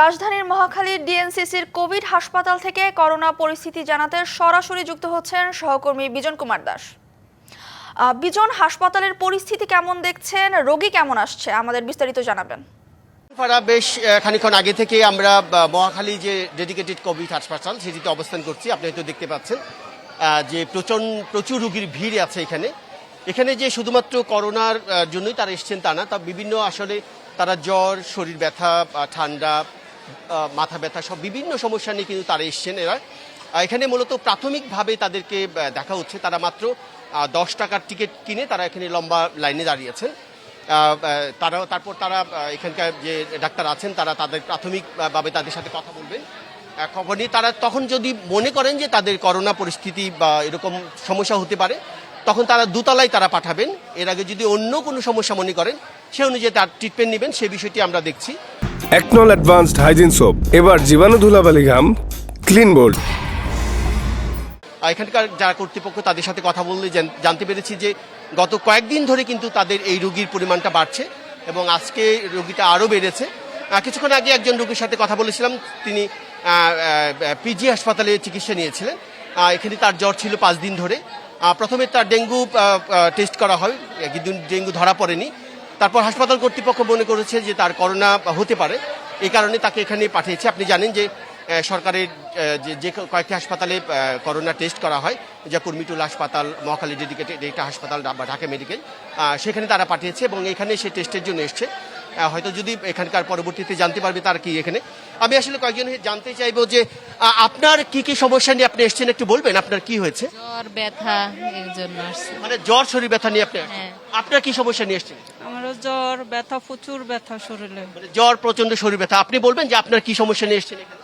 রাজধানীর মহাখালীর ডিএনসিসির কোভিড হাসপাতাল থেকে করোনা পরিস্থিতি জানাতে সরাসরি যুক্ত হচ্ছেন সহকর্মী বিজন কুমার দাস। বিজন, হাসপাতালের পরিস্থিতি কেমন দেখছেন? রোগী কেমন আসছে? আমাদের বিস্তারিত জানাবেন। ফারা বেশ খানিক্ষণ আগে থেকে আমরা মহাখালী যে ডেডিকেটেড কোভিড হাসপাতাল, সেটিতে অবস্থান করছি। আপনি হয়তো দেখতে পাচ্ছেন যে প্রচণ্ড, প্রচুর রোগীর ভিড় আছে এখানে। এখানে যে শুধুমাত্র করোনার জন্যই তারা এসছেন তা না, তা বিভিন্ন আসলে তারা জ্বর, শরীর ব্যথা ঠান্ডা মাথা ব্যথা সব বিভিন্ন সমস্যা নিয়ে কিন্তু তারা এসছেন এরা এখানে মূলত প্রাথমিকভাবে তাদেরকে দেখা হচ্ছে তারা মাত্র দশ টাকার টিকিট কিনে তারা এখানে লম্বা লাইনে দাঁড়িয়েছেন। তারা, তারপর তারা এখানকার যে ডাক্তার আছেন তারা তাদের প্রাথমিকভাবে তাদের সাথে কথা বলবেন। খবর নিয়ে তারা তখন যদি মনে করেন যে তাদের করোনা পরিস্থিতি বা এরকম সমস্যা হতে পারে, তখন তারা দুতলায় তারা পাঠাবেন। এর আগে যদি অন্য কোনো সমস্যা মনে করেন সে অনুযায়ী তার ট্রিটমেন্ট নেবেন সে বিষয়টি আমরা দেখছি। একনল অ্যাডভান্সড হাইজিন সোপ এবার জীবাণু ধুলাবালি ঘাম ক্লিন বোল্ড এখানকার যারা কর্তৃপক্ষ তাদের সাথে কথা বললে জানতে পেরেছি যে গত কয়েকদিন ধরে কিন্তু তাদের এই রোগীর পরিমাণটা বাড়ছে এবং আজকে রোগীটা আরও বেড়েছে। কিছুক্ষণ আগে একজন রোগীর সাথে কথা বলেছিলাম তিনি পিজি হাসপাতালে চিকিৎসা নিয়েছিলেন। এখানে তার জ্বর ছিল পাঁচ দিন ধরে। প্রথমে তার ডেঙ্গু টেস্ট করা হয় কিন্তু ডেঙ্গু ধরা পড়েনি। তারপর হাসপাতাল কর্তৃপক্ষ মনে করেছে যে তার করোনা হতে পারে। এই কারণে তাকে এখানে পাঠিয়েছে। আপনি জানেন যে সরকারের যে কয়েকটি হাসপাতালে করোনা টেস্ট করা হয়। যা কুর্মিটুল হাসপাতাল মহাখালী ডেডিকেটেড একটা হাসপাতাল বা ঢাকা মেডিকেল সেখানে তারা পাঠিয়েছে এবং এখানে সে টেস্টের জন্য এসছে। হয়তো যদি এখানকার পরবর্তীতে জানতে পারবে তার কি এখানে। আমি আসলে কয়েকজন জানতে চাইব যে আপনার কি কি সমস্যা নিয়ে আপনি এসেছেন একটু বলবেন আপনার কি হয়েছে? জ্বর ব্যথা এর জন্য মানে জ্বর শরীর ব্যথা নিয়ে আপনি হ্যাঁ। আপনার কি সমস্যা নিয়ে এসেছেন? জ্বর ব্যথা প্রচুর ব্যথা শরীরে। মানে জ্বর প্রচণ্ড শরীর ব্যথা। আপনি বলবেন যে আপনার কি সমস্যা নিয়ে এসেছেন এখানে?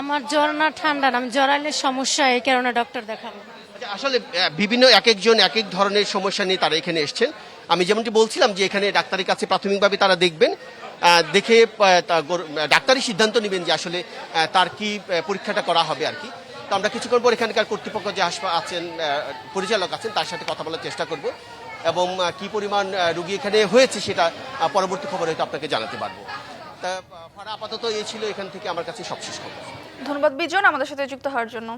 আমার জ্বর না ঠান্ডা না। আমি জ্বরালে সমস্যা এই কারণে ডক্টর দেখাবো। আচ্ছা, আসলে বিভিন্ন এক একজন এক এক ধরনের সমস্যা নিয়ে তারা এখানে এসছেন। আমি যেমনটি বলছিলাম যে এখানে ডাক্তারের কাছে প্রাথমিকভাবে তারা দেখবেন দেখে ডাক্তারই সিদ্ধান্ত নেবেন যে আসলে তার কি পরীক্ষাটা করা হবে আর কি। তো আমরা কিছুক্ষণ পর এখানকার কর্তৃপক্ষ যে হাসপাতাল আছেন পরিচালক আছেন তার সাথে কথা বলার চেষ্টা করব। এবং কি পরিমাণ রুগী এখানে হয়েছে সেটা পরবর্তী খবর হয়তো আপনাকে জানাতে পারব। তা আপাতত এই ছিল এখান থেকে আমার কাছে সবশেষ খবর। ধন্যবাদ, বিজন, আমাদের সাথে যুক্ত হওয়ার জন্য।